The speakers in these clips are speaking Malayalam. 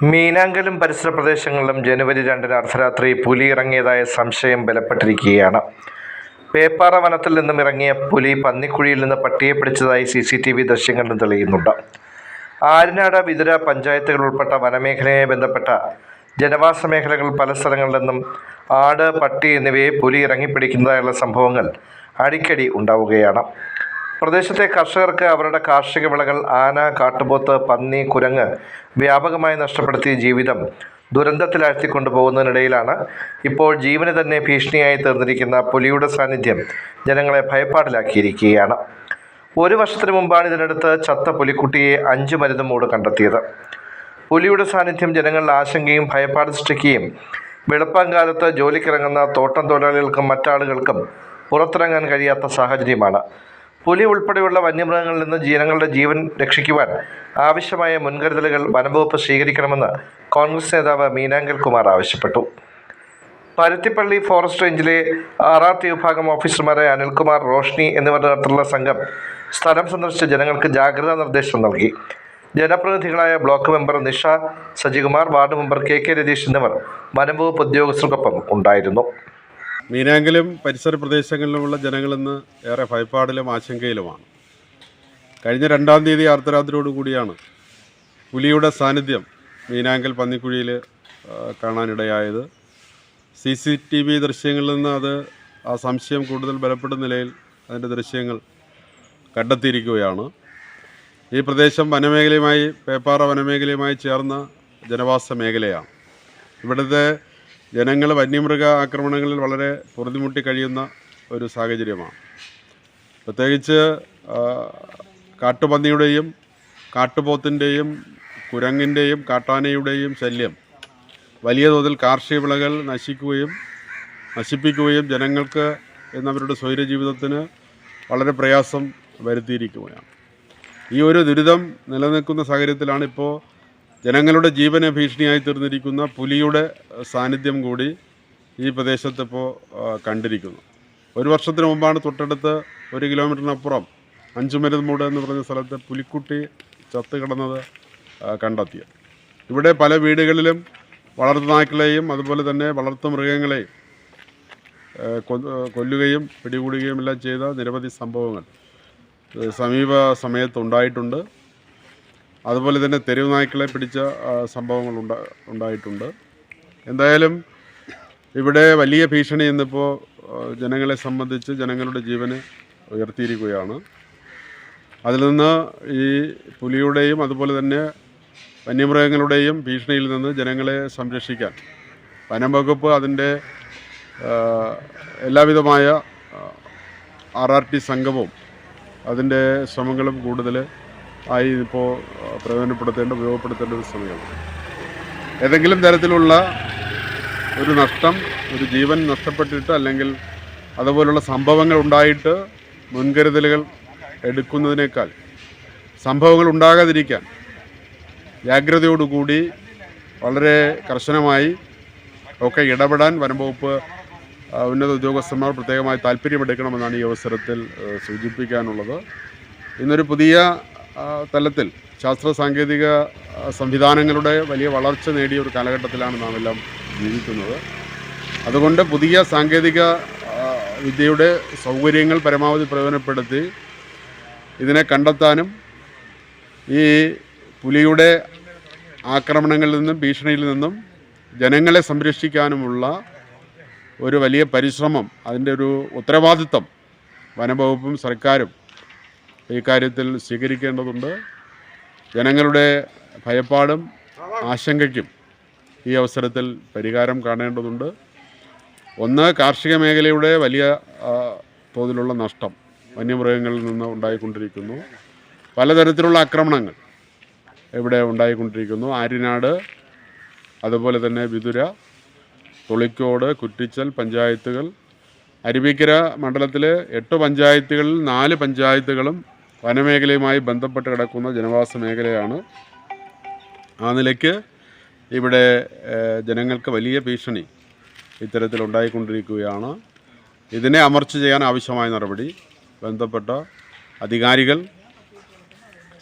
മീനാങ്കലും പരിസര പ്രദേശങ്ങളിലും ജനുവരി രണ്ടിന് അർദ്ധരാത്രി പുലി ഇറങ്ങിയതായ സംശയം ബലപ്പെട്ടിരിക്കുകയാണ്. പേപ്പാറ വനത്തിൽ നിന്നും ഇറങ്ങിയ പുലി പന്നിക്കുഴിയിൽ നിന്ന് പട്ടിയെ പിടിച്ചതായി സി സി ടി വി ദൃശ്യങ്ങളിലും തെളിയുന്നുണ്ട്. ആര്യനാട് വിതുര പഞ്ചായത്തുകൾ ഉൾപ്പെട്ട വനമേഖലയെ ബന്ധപ്പെട്ട ജനവാസ മേഖലകൾ പല സ്ഥലങ്ങളിൽ നിന്നും ആട് പട്ടി എന്നിവയെ പുലി ഇറങ്ങിപ്പിടിക്കുന്നതായുള്ള സംഭവങ്ങൾ അടിക്കടി ഉണ്ടാവുകയാണ്. പ്രദേശത്തെ കർഷകർക്ക് അവരുടെ കാർഷിക വിളകൾ ആന കാട്ടുപോത്ത് പന്നി കുരങ്ങ് വ്യാപകമായി നഷ്ടപ്പെടുത്തിയ ജീവിതം ദുരന്തത്തിലാഴ്ത്തി കൊണ്ടുപോകുന്നതിനിടയിലാണ് ഇപ്പോൾ ജീവന് തന്നെ ഭീഷണിയായി തീർന്നിരിക്കുന്ന പുലിയുടെ സാന്നിധ്യം ജനങ്ങളെ ഭയപ്പാടിലാക്കിയിരിക്കുകയാണ്. ഒരു വർഷത്തിന് മുമ്പാണ് ഇതിനടുത്ത് ചത്ത പുലിക്കുട്ടിയെ അഞ്ച് മരുന്ന് മൂട് കണ്ടെത്തിയത്. പുലിയുടെ സാന്നിധ്യം ജനങ്ങളിൽ ആശങ്കയും ഭയപ്പാട് സൃഷ്ടിക്കുകയും വെളുപ്പാങ്കാലത്ത് ജോലിക്കിറങ്ങുന്ന തോട്ടം തൊഴിലാളികൾക്കും മറ്റാളുകൾക്കും പുറത്തിറങ്ങാൻ കഴിയാത്ത സാഹചര്യമാണ്. പുലി ഉൾപ്പെടെയുള്ള വന്യമൃഗങ്ങളിൽ നിന്ന് ജനങ്ങളുടെ ജീവൻ രക്ഷിക്കുവാൻ ആവശ്യമായ മുൻകരുതലുകൾ വനംവകുപ്പ് സ്വീകരിക്കണമെന്ന് കോൺഗ്രസ് നേതാവ് മീനാങ്കൽ കുമാർ ആവശ്യപ്പെട്ടു. പരുത്തിപ്പള്ളി ഫോറസ്റ്റ് റേഞ്ചിലെ ആർ വിഭാഗം ഓഫീസർമാരായ അനിൽകുമാർ റോഷ്നി എന്നിവർ നേതൃത്വത്തിലുള്ള സംഘം സ്ഥലം സന്ദർശിച്ച ജനങ്ങൾക്ക് ജാഗ്രതാ നിർദ്ദേശം നൽകി. ജനപ്രതിനിധികളായ block member Nisha Sajikumar ward member K K Ratheesh എന്നിവർ വനംവകുപ്പ് ഉദ്യോഗസ്ഥർക്കൊപ്പം ഉണ്ടായിരുന്നു. മീനാങ്കലും പരിസര പ്രദേശങ്ങളിലുമുള്ള ജനങ്ങളിന്ന് ഏറെ ഭയപ്പാടിലും ആശങ്കയിലുമാണ്. കഴിഞ്ഞ രണ്ടാം തീയതി അർദ്ധരാത്രിയോടുകൂടിയാണ് പുലിയുടെ സാന്നിധ്യം മീനാങ്കൽ പന്നിക്കുഴിയിൽ കാണാനിടയായത്. സി സി ടി വി ദൃശ്യങ്ങളിൽ നിന്ന് അത് ആ സംശയം കൂടുതൽ ബലപ്പെടുന്ന നിലയിൽ അതിന്റെ ദൃശ്യങ്ങൾ കണ്ടെത്തിയിരിക്കുകയാണ്. ഈ പ്രദേശം വനമേഖലയുമായി പേപ്പാറ വനമേഖലയുമായി ചേർന്ന ജനവാസ മേഖലയാണ്. ഇവിടുത്തെ ജനങ്ങൾ വന്യമൃഗ ആക്രമണങ്ങളിൽ വളരെ പൊറുതിമുട്ടി കഴിയുന്ന ഒരു സാഹചര്യമാണ്. പ്രത്യേകിച്ച് കാട്ടുപന്നിയുടെയും കാട്ടുപോത്തിന്റെയും കുരങ്ങിന്റെയും കാട്ടാനയുടെയും ശല്യം വലിയ തോതിൽ കാർഷിക വിളകൾ നശിക്കുകയും നശിപ്പിക്കുകയും ജനങ്ങൾക്ക് എന്നവരുടെ സ്വൈര ജീവിതത്തിന് വളരെ പ്രയാസം വരുത്തിയിരിക്കുകയാണ്. ഈ ഒരു ദുരിതം നിലനിൽക്കുന്ന സാഹചര്യത്തിലാണ് ഇപ്പോൾ ജനങ്ങളുടെ ജീവന ഭീഷണിയായി തീർന്നിരിക്കുന്ന പുലിയുടെ സാന്നിധ്യം കൂടി ഈ പ്രദേശത്തിപ്പോൾ കണ്ടിരിക്കുന്നു. ഒരു വർഷത്തിന് മുമ്പാണ് തൊട്ടടുത്ത് ഒരു കിലോമീറ്ററിനപ്പുറം അഞ്ചുമരുന്നൂട് എന്ന് പറഞ്ഞ സ്ഥലത്ത് പുലിക്കുട്ടി ചത്ത് കിടന്നത് കണ്ടെത്തിയത്. ഇവിടെ പല വീടുകളിലും വളർത്തു നായ്ക്കളെയും അതുപോലെ തന്നെ വളർത്തു മൃഗങ്ങളെയും കൊല്ലുകയും പിടികൂടുകയും എല്ലാം ചെയ്ത നിരവധി സംഭവങ്ങൾ. സമീപ സമയത്ത് ഉണ്ടായിട്ടുണ്ട്. അതുപോലെ തന്നെ തെരുവ് നായ്ക്കളെ പിടിച്ച സംഭവങ്ങൾ ഉണ്ടാ ഉണ്ടായിട്ടുണ്ട്. എന്തായാലും ഇവിടെ വലിയ ഭീഷണി ഇന്നിപ്പോൾ ജനങ്ങളെ സംബന്ധിച്ച് ജനങ്ങളുടെ ജീവന് ഉയർത്തിയിരിക്കുകയാണ്. അതിൽ നിന്ന് ഈ പുലിയുടെയും അതുപോലെ തന്നെ വന്യമൃഗങ്ങളുടെയും ഭീഷണിയിൽ നിന്ന് ജനങ്ങളെ സംരക്ഷിക്കാൻ വനം വകുപ്പ് അതിന്റെ എല്ലാവിധമായ ആർ ആർ ടി സംഘവും അതിന്റെ ശ്രമങ്ങളും കൂടുതൽ ആയി ഇപ്പോൾ പ്രയോജനപ്പെടുത്തേണ്ട ഉപയോഗപ്പെടുത്തേണ്ട ഒരു സമയമാണ്. ഏതെങ്കിലും തരത്തിലുള്ള ഒരു നഷ്ടം ഒരു ജീവൻ നഷ്ടപ്പെട്ടിട്ട് അല്ലെങ്കിൽ അതുപോലുള്ള സംഭവങ്ങൾ ഉണ്ടായിട്ട് മുൻകരുതലുകൾ എടുക്കുന്നതിനേക്കാൾ സംഭവങ്ങൾ ഉണ്ടാകാതിരിക്കാൻ ജാഗ്രതയോടുകൂടി വളരെ കർശനമായി ഒക്കെ ഇടപെടാൻ വനംവകുപ്പ് ഉന്നത ഉദ്യോഗസ്ഥന്മാർ പ്രത്യേകമായി താല്പര്യമെടുക്കണമെന്നാണ് ഈ അവസരത്തിൽ സൂചിപ്പിക്കാനുള്ളത്. ഇന്നൊരു പുതിയ തലത്തിൽ ശാസ്ത്ര സാങ്കേതിക സംവിധാനങ്ങളുടെ വലിയ വളർച്ച നേടിയ ഒരു കാലഘട്ടത്തിലാണ് നാം എല്ലാം ജീവിക്കുന്നത്. അതുകൊണ്ട് പുതിയ സാങ്കേതിക വിദ്യയുടെ സൗകര്യങ്ങൾ പരമാവധി പ്രയോജനപ്പെടുത്തി ഇതിനെ കണ്ടെത്താനും ഈ പുലിയുടെ ആക്രമണങ്ങളിൽ നിന്നും ഭീഷണിയിൽ നിന്നും ജനങ്ങളെ സംരക്ഷിക്കാനുമുള്ള ഒരു വലിയ പരിശ്രമം അതിന്റെ ഒരു ഉത്തരവാദിത്വം വനംവകുപ്പും സർക്കാരും ഈ കാര്യത്തിൽ സ്വീകരിക്കേണ്ടതുണ്ട്. ജനങ്ങളുടെ ഭയപ്പാടും ആശങ്കയ്ക്കും ഈ അവസരത്തിൽ പരിഹാരം കാണേണ്ടതുണ്ട്. ഒന്ന് കാർഷിക മേഖലയുടെ വലിയ തോതിലുള്ള നഷ്ടം വന്യമൃഗങ്ങളിൽ നിന്ന് ഉണ്ടായിക്കൊണ്ടിരിക്കുന്നു. പലതരത്തിലുള്ള ആക്രമണങ്ങൾ ഇവിടെ ഉണ്ടായിക്കൊണ്ടിരിക്കുന്നു. ആര്യനാട് അതുപോലെ തന്നെ വിതുര തൊളിക്കോട് കുറ്റിച്ചൽ പഞ്ചായത്തുകൾ അരുവിക്കര മണ്ഡലത്തിലെ എട്ട് പഞ്ചായത്തുകളിൽ നാല് പഞ്ചായത്തുകളും വനമേഖലയുമായി ബന്ധപ്പെട്ട് കിടക്കുന്ന ജനവാസ മേഖലയാണ് ആ നിലയ്ക്ക് ഇവിടെ ജനങ്ങൾക്ക് വലിയ ഭീഷണി ഇത്തരത്തിൽ ഉണ്ടായിക്കൊണ്ടിരിക്കുകയാണ് ഇതിനെ അമർച്ച ചെയ്യാൻ ആവശ്യമായ നടപടി ബന്ധപ്പെട്ട അധികാരികൾ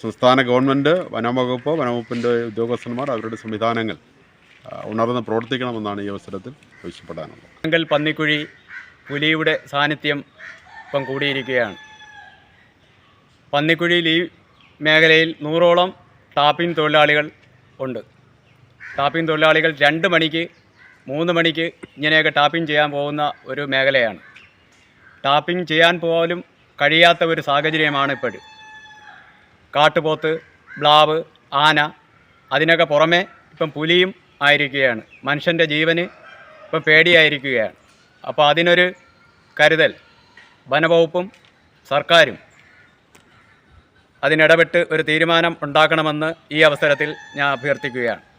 സംസ്ഥാന ഗവൺമെന്റ് വനംവകുപ്പ് വനംവകുപ്പിന്റെ ഉദ്യോഗസ്ഥന്മാർ അവരുടെ സംവിധാനങ്ങൾ ഉണർന്ന് പ്രവർത്തിക്കണമെന്നാണ് ഈ അവസരത്തിൽ ആവശ്യപ്പെടാനുള്ളത്. പന്നിക്കുഴി പുലിയുടെ സാന്നിധ്യം ഇപ്പം കൂടിയിരിക്കുകയാണ്. പന്നിക്കുഴിയിൽ ഈ മേഖലയിൽ നൂറോളം ടാപ്പിംഗ് തൊഴിലാളികൾ ഉണ്ട്. ടാപ്പിംഗ് തൊഴിലാളികൾ രണ്ട് മണിക്ക് മൂന്ന് മണിക്ക് ഇങ്ങനെയൊക്കെ ടാപ്പിംഗ് ചെയ്യാൻ പോകുന്ന ഒരു മേഖലയാണ്. ടാപ്പിംഗ് ചെയ്യാൻ പോലും കഴിയാത്ത ഒരു സാഹചര്യമാണ് ഇപ്പോഴും. കാട്ടുപോത്ത് ബ്ലാവ് ആന അതിനൊക്കെ പുറമെ ഇപ്പം പുലിയും ആയിരിക്കുകയാണ്. മനുഷ്യന്റെ ജീവന് ഇപ്പം പേടിയായിരിക്കുകയാണ്. അപ്പോൾ അതിനൊരു കരുതൽ വനവകുപ്പും സർക്കാരും അതിനിടപെട്ട് ഒരു തീരുമാനം ഉണ്ടാക്കണമെന്ന് ഈ അവസരത്തിൽ ഞാൻ അഭ്യർത്ഥിക്കുകയാണ്.